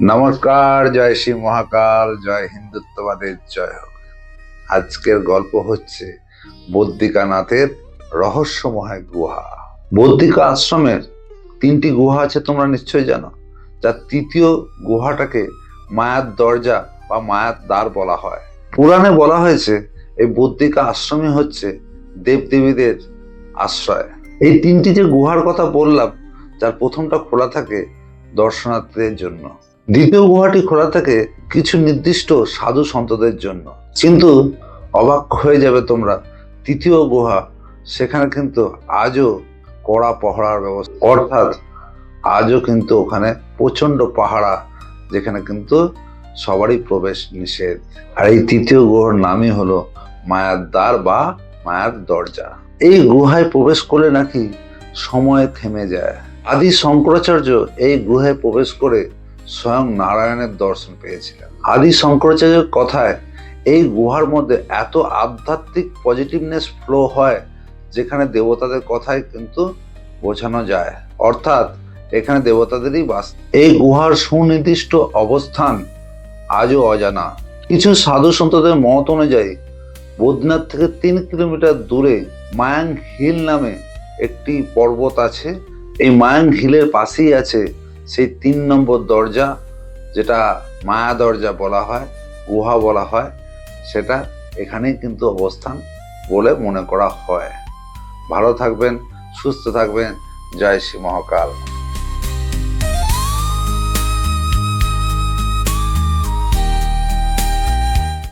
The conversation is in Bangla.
নমস্কার, জয় শ্রী মহাকাল, জয় হিন্দুত্ববাদের জয় হোক আজকের গল্প হচ্ছে বদ্রিকানাথের রহস্যময় গুহা। বদ্রিকা আশ্রমের তিনটি গুহা আছে, তোমরা নিশ্চয়ই জানো। যার তৃতীয় গুহাটাকে মায়ার দরজা বা মায়ার দ্বার বলা হয়। পুরাণে বলা হয়েছে, এই বদ্রিকা আশ্রমই হচ্ছে দেবদেবীদের আশ্রয়। এই তিনটি যে গুহার কথা বললাম, যার প্রথমটা খোলা থাকে দর্শনার্থীদের জন্য। দ্বিতীয় গুহাটি খোলা থাকে কিছু নির্দিষ্ট সাধু সন্তদের জন্য। কিন্তু অবাক হয়ে যাবে তোমরা, তৃতীয় গুহা, সেখানে কিন্তু আজও কড়া পাহারার ব্যবস্থা, অর্থাৎ আজও কিন্তু ওখানে প্রচণ্ড পাহারা, যেখানে কিন্তু সবারই প্রবেশ নিষেধ। আর এই তৃতীয় গুহার নামই হলো মায়ার দ্বার বা মায়ার দরজা। এই গুহায় প্রবেশ করলে নাকি সময় থেমে যায়। আদি শঙ্করাচার্য এই গুহায় প্রবেশ করে স্বয়ং নারায়ণের দর্শন পেয়েছিলেন। আদি শঙ্করাচার্যের কথায় এই গুহার মধ্যে এত আধ্যাত্মিক পজিটিভনেস ফ্লো হয়, যেখানে দেবতাদের কথাই কিন্তু বোঝানো যায়। অর্থাৎ এখানে দেবতাদেরই বাস। এই গুহার সুনির্দিষ্ট অবস্থান আজও অজানা। কিছু সাধু সন্তদের মত অনুযায়ী, বদ্রীনাথ থেকে তিন কিলোমিটার দূরে মায়াং হিল নামে একটি পর্বত আছে। এই মায়াং হিলের পাশেই আছে সেই তিন নম্বর দরজা, যেটা মায়া দরজা বলা হয় গুহা বলা হয়, সেটা এখানেই কিন্তু অবস্থান বলে মনে করা হয়। ভালো থাকবেন, সুস্থ থাকবেন। জয় শ্রী মহাকাল।